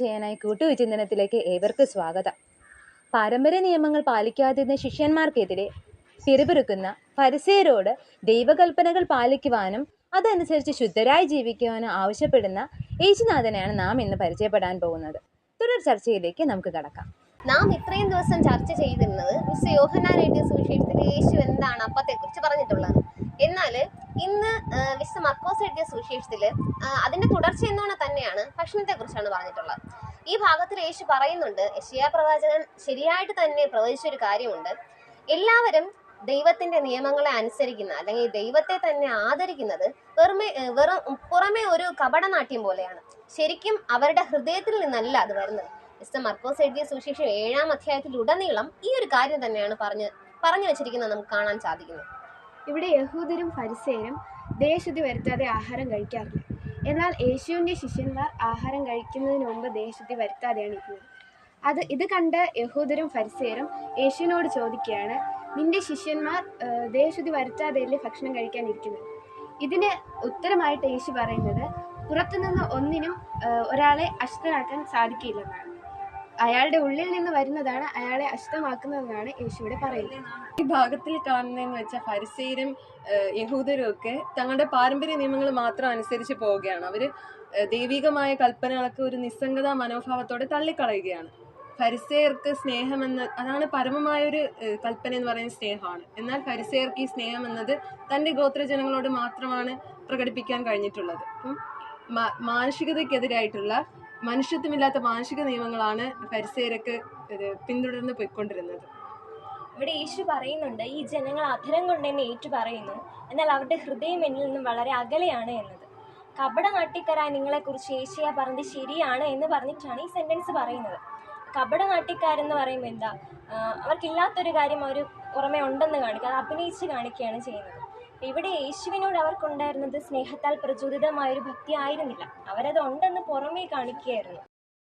ചെയ്യാനായി കൂട്ടുവിചിന്തനത്തിലേക്ക് ഏവർക്ക് സ്വാഗതം. പാരമ്പര്യ നിയമങ്ങൾ പാലിക്കാതിരുന്ന ശിഷ്യന്മാർക്കെതിരെ പിറുപിറുക്കുന്ന പരിസയരോട് ദൈവകൽപ്പനകൾ പാലിക്കുവാനും അതനുസരിച്ച് ശുദ്ധരായി ജീവിക്കുവാനും ആവശ്യപ്പെടുന്ന യേശുനാഥനെയാണ് നാം ഇന്ന് പരിചയപ്പെടാൻ പോകുന്നത്. തുടർ ചർച്ചയിലേക്ക് നമുക്ക് കടക്കാം. നാം ഇത്രയും ദിവസം ചർച്ച ചെയ്തിരുന്നത് മിസ് എഴുതിയ സുവിശേഷത്തിൽ യേശു എന്താണ് അപ്പത്തെക്കുറിച്ച് പറഞ്ഞിട്ടുള്ളത്? എന്നാൽ ഇന്ന് മിസ്റ്റർ മിസ് മർക്കോസ് എഴുതിയ സുവിശേഷത്തിൽ അതിന്റെ തുടർച്ച എന്നോണ തന്നെയാണ് ഭക്ഷണത്തെക്കുറിച്ചാണ് പറഞ്ഞിട്ടുള്ളത്. ഈ ഭാഗത്തിൽ യേശു പറയുന്നുണ്ട് യശയാ പ്രവാചകൻ ശരിയായിട്ട് തന്നെ പ്രവചിച്ച ഒരു കാര്യമുണ്ട്. എല്ലാവരും ദൈവത്തിന്റെ നിയമങ്ങളെ അനുസരിക്കുന്ന അല്ലെങ്കിൽ ദൈവത്തെ തന്നെ ആദരിക്കുന്നത് വെറുമെ വെറും പുറമെ ഒരു കപടനാട്യം പോലെയാണ്. ശരിക്കും അവരുടെ ഹൃദയത്തിൽ നിന്നല്ല അത് വരുന്നത്. മിസ്റ്റർ മർക്കോസ് എഴുതിയ സുവിശേഷം ഏഴാം അധ്യായത്തിൽ ഉടനീളം ഈ ഒരു കാര്യം തന്നെയാണ് പറഞ്ഞ് പറഞ്ഞു വെച്ചിരിക്കുന്നത് നമുക്ക് കാണാൻ സാധിക്കുന്നത് ഇവിടെ യഹൂദരും ഫരിസേരും ദേശുതി വരുത്താതെ ആഹാരം കഴിക്കാറില്ല. എന്നാൽ യേശുവിന്റെ ശിഷ്യന്മാർ ആഹാരം കഴിക്കുന്നതിന് മുമ്പ് ദേശുതി വരുത്താതെയാണ് ഇരിക്കുന്നത്. അത് ഇത് കണ്ട് യഹൂദരും ഫരിസേരും യേശുവിനോട് ചോദിക്കുകയാണ് നിന്റെ ശിഷ്യന്മാർ ദേശുതി ദേശശുദ്ധി വരുത്താതെയല്ലേ ഭക്ഷണം കഴിക്കാനിരിക്കുന്നത് ഇതിന് ഉത്തരമായിട്ട് യേശു പറയുന്നത് പുറത്തുനിന്ന് ഒന്നിനും ഒരാളെ അശുദ്ധനാക്കാൻ സാധിക്കില്ലെന്നാണ്. അയാളുടെ ഉള്ളിൽ നിന്ന് വരുന്നതാണ് അയാളെ അശുദ്ധമാക്കുന്നതെന്നാണ് യേശുവിടെ പറയുന്നത്. ഈ ഭാഗത്തിൽ കാണുന്നതെന്ന് വെച്ചാൽ ഫരിസേരും യഹൂദരും ഒക്കെ തങ്ങളുടെ പാരമ്പര്യ നിയമങ്ങൾ മാത്രം അനുസരിച്ച് പോവുകയാണ്. അവർ ദൈവികമായ കൽപ്പനകളൊക്കെ ഒരു നിസ്സംഗത മനോഭാവത്തോടെ തള്ളിക്കളയുകയാണ്. ഫരിസേയർക്ക് സ്നേഹമെന്ന് അതാണ് പരമമായ ഒരു കൽപ്പന എന്ന് പറയുന്ന സ്നേഹമാണ്. എന്നാൽ ഫരിസേയർക്ക് ഈ സ്നേഹം എന്നത് തന്റെ ഗോത്രജനങ്ങളോട് മാത്രമാണ് പ്രകടിപ്പിക്കാൻ കഴിഞ്ഞിട്ടുള്ളത്. അപ്പം മാനുഷികതയ്ക്കെതിരായിട്ടുള്ള മനുഷ്യത്വമില്ലാത്ത മാനുഷിക നിയമങ്ങളാണ് പരിസരക്ക് പിന്തുടർന്ന് പോയിക്കൊണ്ടിരുന്നത്. ഇവിടെ യേശു പറയുന്നുണ്ട് ഈ ജനങ്ങൾ അധരം കൊണ്ട് എന്നെ ഏറ്റു പറയുന്നു എന്നാൽ അവരുടെ ഹൃദയം എന്നിൽ നിന്നും വളരെ അകലെയാണ് എന്നത്. കപട നാട്ടിക്കാരായ നിങ്ങളെക്കുറിച്ച് യേശയ പറഞ്ഞത് ശരിയാണ് എന്ന് പറഞ്ഞിട്ടാണ് ഈ സെന്റൻസ് പറയുന്നത്. കപട നാട്ടിക്കാരെന്ന് പറയുമ്പോൾ എന്താ അവർക്കില്ലാത്തൊരു കാര്യം അവർ പുറമെ ഉണ്ടെന്ന് കാണിക്കുക അത് അഭിനയിച്ച് കാണിക്കുകയാണ് ചെയ്യുന്നത്. ഇവിടെ യേശുവിനോട് അവർക്കുണ്ടായിരുന്നത് സ്നേഹത്താൽ പ്രചോദിതമായൊരു ഭക്തി ആയിരുന്നില്ല. അവരത് ഉണ്ടെന്ന് പുറമേ കാണിക്കുകയായിരുന്നു.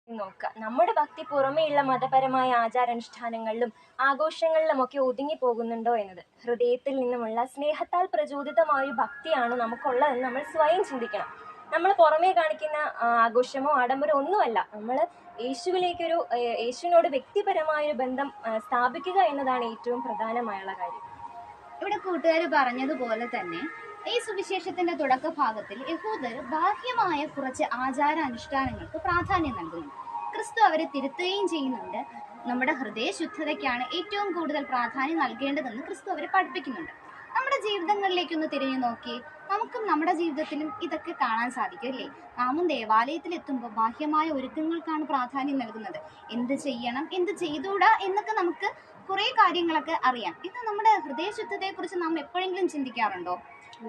നോക്കുക നമ്മുടെ ഭക്തി പുറമേയുള്ള മതപരമായ ആചാരാനുഷ്ഠാനങ്ങളിലും ആഘോഷങ്ങളിലുമൊക്കെ ഒതുങ്ങി പോകുന്നുണ്ടോ എന്നത്. ഹൃദയത്തിൽ നിന്നുമുള്ള സ്നേഹത്താൽ പ്രചോദിതമായ ഭക്തിയാണ് നമുക്കുള്ളതെന്ന് നമ്മൾ സ്വയം ചിന്തിക്കണം. നമ്മൾ പുറമേ കാണിക്കുന്ന ആഘോഷമോ ആഡംബരമോ ഒന്നുമല്ല. നമ്മൾ യേശുവിലേക്കൊരു യേശുവിനോട് വ്യക്തിപരമായ ഒരു ബന്ധം സ്ഥാപിക്കുക എന്നതാണ് ഏറ്റവും പ്രധാനമായുള്ള കാര്യം. ഇവിടെ കൂട്ടുകാർ പറഞ്ഞതുപോലെ തന്നെ ഈ സുവിശേഷത്തിന്റെ തുടക്ക ഭാഗത്തിൽ യഹൂദർ ബാഹ്യമായ കുറച്ച് ആചാര അനുഷ്ഠാനങ്ങൾക്ക് പ്രാധാന്യം നൽകുന്നു. ക്രിസ്തു അവരെ തിരുത്തുകയും ചെയ്യുന്നുണ്ട്. നമ്മുടെ ഹൃദയ ശുദ്ധതയ്ക്കാണ് ഏറ്റവും കൂടുതൽ പ്രാധാന്യം നൽകേണ്ടതെന്ന് ക്രിസ്തു അവരെ പഠിപ്പിക്കുന്നുണ്ട്. നമ്മുടെ ജീവിതങ്ങളിലേക്കൊന്ന് തിരിഞ്ഞു നോക്കി നമുക്കും നമ്മുടെ ജീവിതത്തിലും ഇതൊക്കെ കാണാൻ സാധിക്കും അല്ലേ നാമും ദേവാലയത്തിൽ എത്തുമ്പോൾ ബാഹ്യമായ ഒരുക്കങ്ങൾക്കാണ് പ്രാധാന്യം നൽകുന്നത്. എന്ത് ചെയ്യണം? എന്ത് ചെയ്തുകൂടാ? എന്നൊക്കെ നമുക്ക് കുറേ കാര്യങ്ങളൊക്കെ അറിയാം. ഇത് നമ്മുടെ ഹൃദയശുദ്ധതയെക്കുറിച്ച് നാം എപ്പോഴെങ്കിലും ചിന്തിക്കാറുണ്ടോ?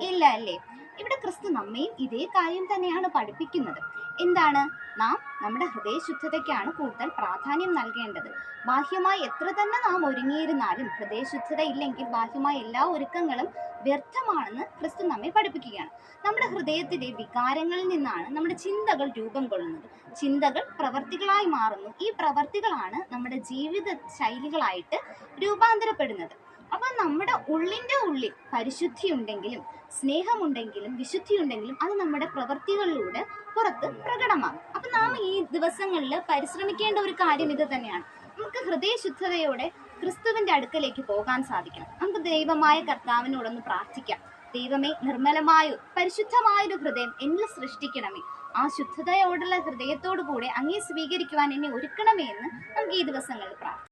ഇല്ല അല്ലേ? ഇവിടെ ക്രിസ്തു നമ്മയും ഇതേ കാര്യം തന്നെയാണ് പഠിപ്പിക്കുന്നത്. എന്താണ്? നാം നമ്മുടെ ഹൃദയശുദ്ധതയ്ക്കാണ് കൂടുതൽ പ്രാധാന്യം നൽകേണ്ടത്. ബാഹ്യമായി എത്ര തന്നെ നാം ഒരുങ്ങിയിരുന്നാലും ഹൃദയശുദ്ധത ഇല്ലെങ്കിൽ ബാഹ്യമായ എല്ലാ ഒരുക്കങ്ങളും വ്യർത്ഥമാണെന്ന് ക്രിസ്തു നമ്മെ പഠിപ്പിക്കുകയാണ്. നമ്മുടെ ഹൃദയത്തിലെ വികാരങ്ങളിൽ നിന്നാണ് നമ്മുടെ ചിന്തകൾ രൂപം കൊള്ളുന്നത്. ചിന്തകൾ പ്രവർത്തികളായി മാറുന്നു. ഈ പ്രവർത്തികളാണ് നമ്മുടെ ജീവിത ശൈലികളായിട്ട് രൂപാന്തരപ്പെടുന്നത്. അപ്പൊ നമ്മുടെ ഉള്ളിന്റെ ഉള്ളിൽ പരിശുദ്ധി ഉണ്ടെങ്കിലും സ്നേഹമുണ്ടെങ്കിലും വിശുദ്ധി ഉണ്ടെങ്കിലും അത് നമ്മുടെ പ്രവൃത്തികളിലൂടെ പുറത്ത് പ്രകടമാകും. അപ്പൊ നാം ഈ ദിവസങ്ങളിൽ പരിശ്രമിക്കേണ്ട ഒരു കാര്യം ഇത് തന്നെയാണ്. നമുക്ക് ഹൃദയശുദ്ധതയോടെ ക്രിസ്തുവിന്റെ അടുക്കലേക്ക് പോകാൻ സാധിക്കണം. നമുക്ക് ദൈവമായ കർത്താവിനോടൊന്ന് പ്രാർത്ഥിക്കാം. ദൈവമേ നിർമ്മലമായോ പരിശുദ്ധമായൊരു ഹൃദയം എന്നിൽ സൃഷ്ടിക്കണമേ. ആ ശുദ്ധതയോടുള്ള ഹൃദയത്തോടു കൂടെ അങ്ങേ സ്വീകരിക്കുവാൻ എന്നെ ഒരുക്കണമേ എന്ന് നമുക്ക് ഈ ദിവസങ്ങളിൽ പ്രാർത്ഥിക്കാം.